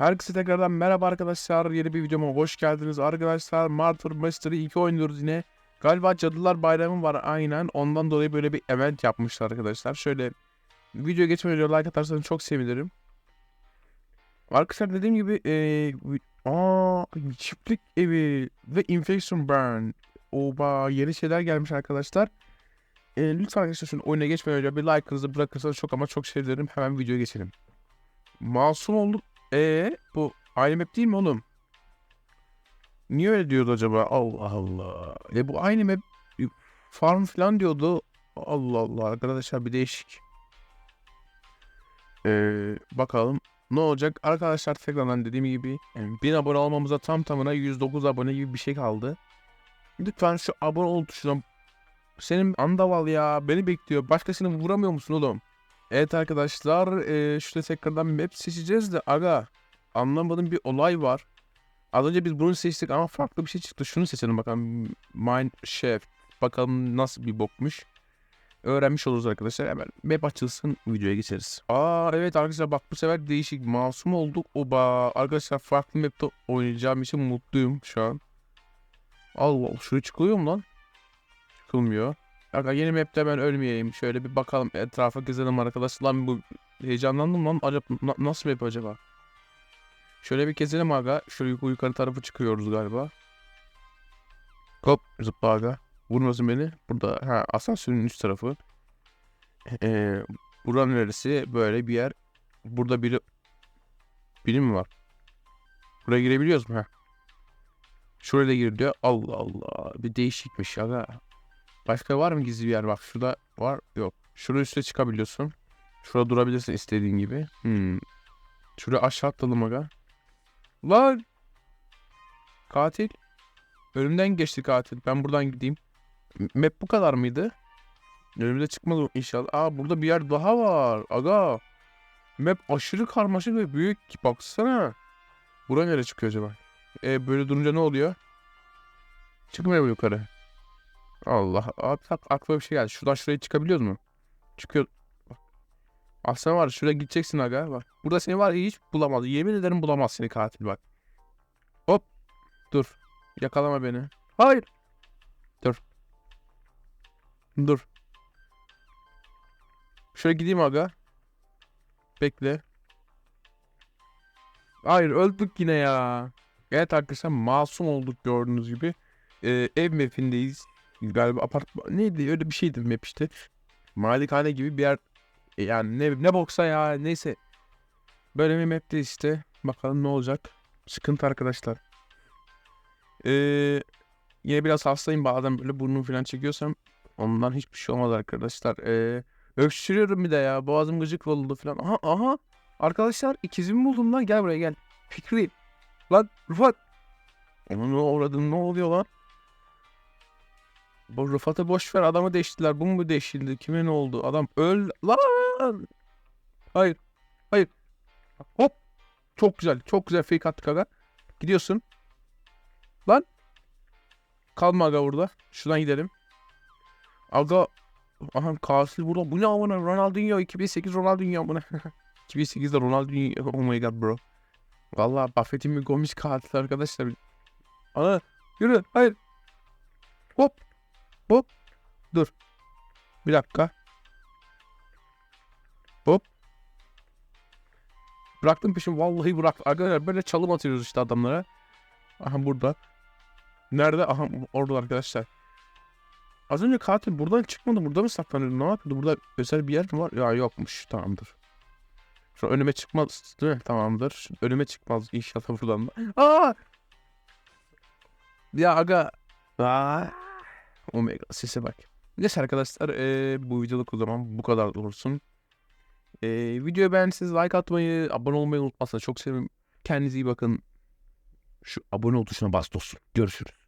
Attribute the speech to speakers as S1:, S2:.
S1: Herkese tekrardan merhaba arkadaşlar. Yeni bir videoma hoş geldiniz. Arkadaşlar Martyr Mystery 2 oynuyoruz yine. Galiba Cadılar Bayramı var aynen. Ondan dolayı böyle bir event yapmışlar arkadaşlar. Şöyle video geçmeden önce like atarsanız çok sevinirim. Arkadaşlar dediğim gibi eee aa, çiftlik evi ve infection burn. Oba yeni şeyler gelmiş arkadaşlar. Eee, lütfen arkadaşlar şunu oyuna geçmeden önce bir like'ınızı bırakırsanız çok ama çok sevinirim. Hemen videoya geçelim. Masum olduk. Ee, bu aynı map değil mi oğlum? Niye öyle diyordu acaba? Allah Allah. E bu aynı map farm falan diyordu. Allah Allah arkadaşlar bir değişik. Ee, bakalım ne olacak? Arkadaşlar tekrardan dediğim gibi yani 1000 abone olmamıza tam tamına 109 abone gibi bir şey kaldı. Lütfen şu abone ol tuşuna senin andaval ya beni bekliyor. Başkasını vuramıyor musun oğlum? Evet arkadaşlar eee şurada tekrardan map seçeceğiz de aga anlamadığım bir olay var. Az önce biz bunu seçtik ama farklı bir şey çıktı. Şunu seçelim bakalım. Mine Chef. Bakalım nasıl bir bokmuş. Öğrenmiş oluruz arkadaşlar. Hemen map açılsın videoya geçeriz. Aa evet arkadaşlar bak bu sefer değişik. Masum olduk. Oba. Arkadaşlar farklı map'te oynayacağım için mutluyum şu an. Allah Allah. Şuraya çıkılıyor mu lan? Çıkılmıyor. Aga yeni map'te ben ölmeyeyim. Şöyle bir bakalım etrafa gezelim arkadaşlar. Lan bu heyecanlandım lan. Acaba na- nasıl map acaba? Şöyle bir gezelim aga. Şöyle yukarı, yukarı tarafı çıkıyoruz galiba. Hop zıpla aga. Vurmasın beni. Burada ha asansörün üst tarafı. Ee, buranın neresi? Böyle bir yer. Burada biri biri mi var? Buraya girebiliyoruz mu? Ha. Şuraya da gir diyor. Allah Allah. Bir değişikmiş aga. Başka var mı gizli bir yer? Bak şurada var. Yok. Şuraya üste çıkabiliyorsun. Şurada durabilirsin istediğin gibi. Hmm. Şuraya aşağı atladım aga. Lan. Katil. Önümden geçti katil. Ben buradan gideyim. Map bu kadar mıydı? Önümde çıkmadı inşallah. Aa burada bir yer daha var. Aga. Map aşırı karmaşık ve büyük. Baksana. Bura nereye çıkıyor acaba? E böyle durunca ne oluyor? Çıkmıyor mu yukarı? Allah. Abi bak aklıma bir şey geldi. Şuradan şuraya çıkabiliyoruz mu? Çıkıyor. Bak. Aslında var ya, şuraya gideceksin aga. Bak. Burada seni var hiç bulamaz. Yemin ederim bulamaz seni katil bak. Hop. Dur. Yakalama beni. Hayır. Dur. Dur. Şöyle gideyim aga. Bekle. Hayır öldük yine ya. Evet arkadaşlar masum olduk gördüğünüz gibi. Ee, ev mapindeyiz. Galiba apartman neydi öyle bir şeydi map işte. Malikane gibi bir yer. E, Yani ne, ne boksa ya neyse. Böyle bir map'te işte. Bakalım ne olacak. Sıkıntı arkadaşlar. Ee, yine biraz hastayım bazen böyle burnum falan çekiyorsam ondan hiçbir şey olmaz arkadaşlar. Ee, öksürüyorum bir de ya. Boğazım gıcık oldu falan. Aha aha. Arkadaşlar ikizimi buldum lan. Gel buraya gel. Fikri. Lan Rıfat. Onun ne uğradın ne oluyor lan? Bu Rıfat'ı boş ver adamı değiştirdiler. Bu mu değiştirildi? Kime ne oldu? Adam öl lan. Hayır. Hayır. Hop. Çok güzel. Çok güzel fake attık aga. Gidiyorsun. Lan. Kalma aga burada. Şuradan gidelim. Aga. Aha katil burada. Bu ne amına? Ronaldinho 2008 Ronaldinho amına. 2008'de Ronaldinho. Oh my god bro. Vallahi Buffett'in bir gomis katil arkadaşlar. Ana yürü. Hayır. Hop. Hop. Dur. Bir dakika. Hop. Bıraktım peşim. Vallahi bıraktım. Arkadaşlar böyle çalım atıyoruz işte adamlara. Aha burada. Nerede? Aha orada arkadaşlar. Az önce katil buradan çıkmadı. Burada mı saklanıyordu? Ne yapıyordu? Burada özel bir yer mi var? Ya yokmuş. Tamamdır. Şu önüme çıkmaz değil mi? Tamamdır. Önüme çıkmaz inşallah buradan da. Aa! Ya aga. Aa! Omega sese bak. Neyse arkadaşlar eee, bu videoluk o zaman bu kadar olsun. Eee videoyu beğendiyseniz like atmayı, abone olmayı unutmazsanız çok sevinirim. Kendinize iyi bakın. Şu abone ol tuşuna bas dostum. Görüşürüz.